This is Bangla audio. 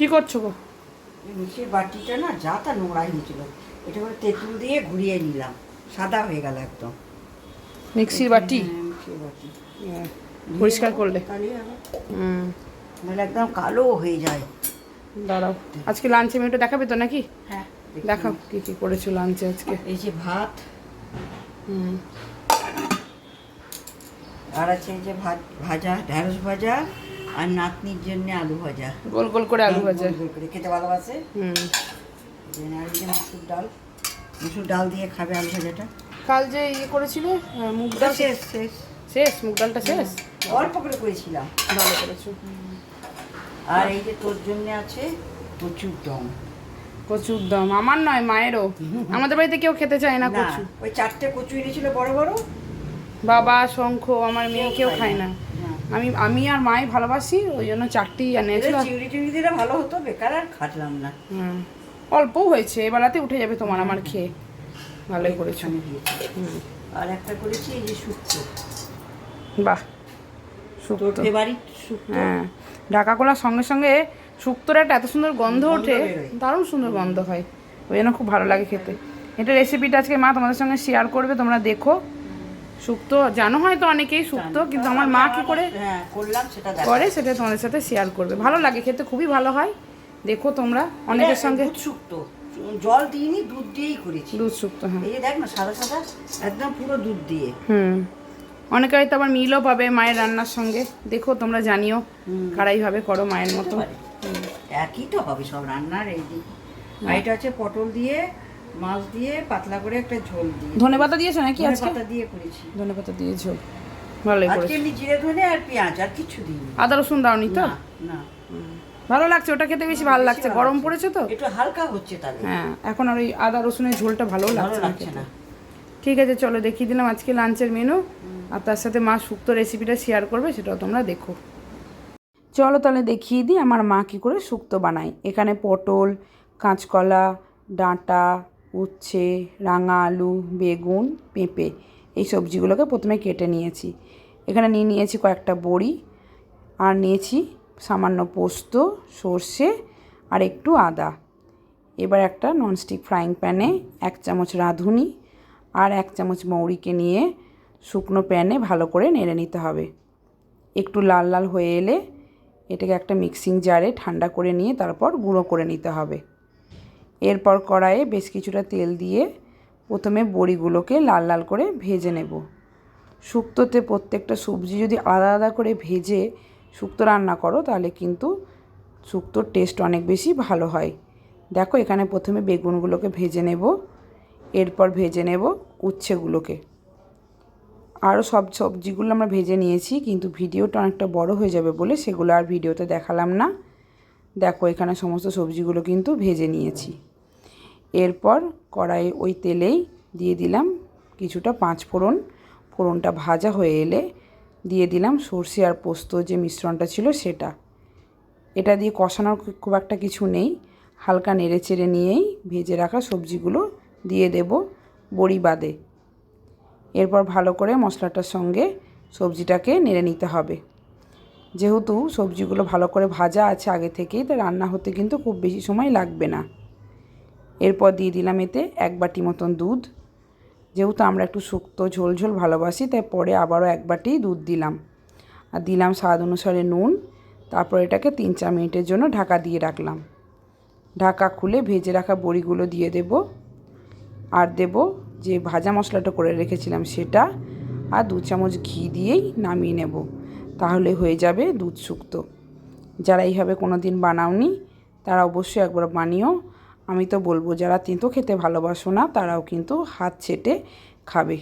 কি করছ গো? মিষ্টির বাটিটা না যা তা নোংরা হয়েছিল। এটা করে তেঁতুল দিয়ে ঘুরিয়ে নিলাম। সাদা হয়ে গেল একদম। মিক্সির বাটি? হ্যাঁ, মিক্সির বাটি। পরিষ্কার করলে। নাহলে একদম কালো হয়ে যায়। দাঁড়াও। আজকে লাঞ্চে মেয়েটা দেখাবে তো নাকি? হ্যাঁ দেখি। দেখাও কি কি করেছ লাঞ্চে আজকে। এই যে ভাত। হুম। আর আছে এই যে ভাত ভাজা ঢ্যাঁড়স ভাজা আর নাতনির জন্য আলু ভাজা। গোল গোল করে আলু ভাজা। গোল করে। খেতে ভালোবাসে? হুম। মুসুর ডাল। মুসুর ডাল দিয়ে খাবে আলু ভাজাটা। কাল যে ইয়ে করেছিলে মুগ ডাল শেষ শেষ। শেষ মুগ ডালটা শেষ? অল্প করে করেছিলাম। ভালো করেছ। আর এই যে তোর জন্য আছে প্রচুর দম। কচুর দম আমার নয় মায়েরও। আমাদের বাড়িতে কেউ খেতে চায় না কচু। ওই চারটে কচু এনেছিল বড় বড়। বাবা শঙ্খ আমার মেয়ে কেউ খায় না। আমি আমি আর মাই ভালোবাসি ওই জন্য চারটি এদের চিংড়ি টিংড়ি দিলে ভালো হতো বেকার আর খাটলাম না। হুম অল্প হয়েছে এবেলাতে উঠে যাবে তোমার আমার খেয়ে। ভালোই করেছ। আমি দিয়েছি হুম। আর একটা করেছি এই যে শুক্তো। বাহ শুক্তো। শুক্তো? হ্যাঁ ঢাকা খোলার সঙ্গে সঙ্গে শুক্তোর একটা এত সুন্দর গন্ধ ওঠে। দারুণ সুন্দর গন্ধ হয়। ওই জন্য খুব ভালো লাগে খেতে। এটা রেসিপিটা আজকে মা তোমাদের সঙ্গে শেয়ার করবে তোমরা দেখো। শুক্তো জানো হয়তো অনেকেই শুক্তো কিন্তু আমার মা কি করে হ্যাঁ করলাম সেটা দেখো করে সেটা তোমাদের সাথে শেয়ার করবে। ভালো লাগে খেতে খুবই ভালো হয়। দেখো তোমরা অনেকের সঙ্গে শুক্তো জল দিইনি দুধ দিয়েই করেছি। দুধ শুক্তো হ্যাঁ। এই যে দেখ না সাদা সাদা একদম পুরো দুধ দিয়ে। হুম। অনেকে হয়তো আবার মিলও পাবে মায়ের রান্নার সঙ্গে। দেখো তোমরা জানিও কারাইভাবে করো মায়ের মতো। একই তো হবে সব রান্নার এই দিক আর এটা হচ্ছে পটল দিয়ে মাছ দিয়ে পাতলা করে একটা ঝোল দিয়ে। ধনে পাতা দিয়েছ নাকি আজকে? পাতা দিয়ে করেছি। ধনে পাতা দিয়েছ ভালোই আজকে করেছ। এমনি জিরে ধনে আর পেঁয়াজ আর কিছু দিইনি। আদা রসুন দাওনি তো? না ভালো লাগছে ওটা খেতে বেশি ভালো লাগছে। গরম পড়েছে তো? একটু হালকা হচ্ছে তাহলে। হ্যাঁ এখন আর ওই আদা রসুনের ঝোলটা ভালো লাগছে না ঠিক আছে চলো দেখিয়ে দিলাম আজকে লাঞ্চের মেনু। আর তার সাথে মা শুক্তো রেসিপিটা শেয়ার করবে সেটাও তোমরা দেখো। চলো তাহলে দেখিয়ে দিই আমার মা কী করে শুক্তো বানায়। এখানে পটল কাঁচকলা ডাঁটা উচ্ছে, রাঙা আলু, বেগুন, পেঁপে এই সবজিগুলোকে প্রথমে কেটে নিয়েছি। এখানে নিয়ে নিয়েছি কয়েকটা বড়ি আর নিয়েছি সামান্য পোস্ত, সর্ষে আর একটু আদা। এবার একটা ননস্টিক ফ্রাইং প্যানে এক চামচ রাঁধুনি আর এক চামচ মৌরিকে নিয়ে শুকনো প্যানে ভালো করে নেড়ে নিতে হবে। একটু লাল লাল হয়ে এলে এটাকে একটা মিক্সিং জারে ঠান্ডা করে নিয়ে তারপর গুঁড়ো করে নিতে হবে। এরপর কড়াইয়ে বেশ কিছুটা তেল দিয়ে প্রথমে বড়িগুলোকে লাল লাল করে ভেজে নেব। শুক্তোতে প্রত্যেকটা সবজি যদি আলাদা আলাদা করে ভেজে শুক্তো রান্না করো, তাহলে কিন্তু শুক্তোর টেস্ট অনেক বেশি ভালো হয়। দেখো এখানে প্রথমে বেগুনগুলোকে ভেজে নেব, এরপর ভেজে নেব উচ্ছেগুলোকে। আরও সব সবজিগুলো আমরা ভেজে নিয়েছি, কিন্তু ভিডিওটা অনেকটা বড় হয়ে যাবে বলে সেগুলো আর ভিডিওতে দেখালাম না। দেখো এখানে সমস্ত সবজিগুলো কিন্তু ভেজে নিয়েছি। এরপর কড়াই ওই তেলেই দিয়ে দিলাম কিছুটা পাঁচ ফোড়ন। ফোড়নটা ভাজা হয়ে এলে দিয়ে দিলাম সর্ষে আর পোস্ত যে মিশ্রণটা ছিল সেটা। এটা দিয়ে কষানোর খুব একটা কিছু নেই। হালকা নেড়ে চেড়ে নিয়েই ভেজে রাখা সবজিগুলো দিয়ে দেব বড়ি বাদে। এরপর ভালো করে মশলাটার সঙ্গে সবজিটাকে নেড়ে নিতে হবে। যেহেতু সবজিগুলো ভালো করে ভাজা আছে আগে থেকেই তো রান্না হতে কিন্তু খুব বেশি সময় লাগবে না। এরপর দিয়ে দিলাম এতে এক বাটি মতন দুধ। যেহেতু আমরা একটু শুক্তো ঝোল ঝোল ভালোবাসি, তাই পরে আবারও এক বাটি দুধ দিলাম। আর দিলাম স্বাদ অনুসারে নুন। তারপর এটাকে তিন চার মিনিটের জন্য ঢাকা দিয়ে রাখলাম। ঢাকা খুলে ভেজে রাখা বড়িগুলো দিয়ে দেব। আর দেব যে ভাজা মশলাটা করে রেখেছিলাম সেটা। আর দু চামচ ঘি দিয়েই নামিয়ে নেব। তাহলে হয়ে যাবে দুধ শুক্তো। যারা এইভাবে কোনো দিন বানাওনি, তারা অবশ্যই একবার বানিও। আমি তো বলব যারা তেঁতো খেতে ভালোবাসো না তারাও কিন্তু হাত ছেটে খাবে।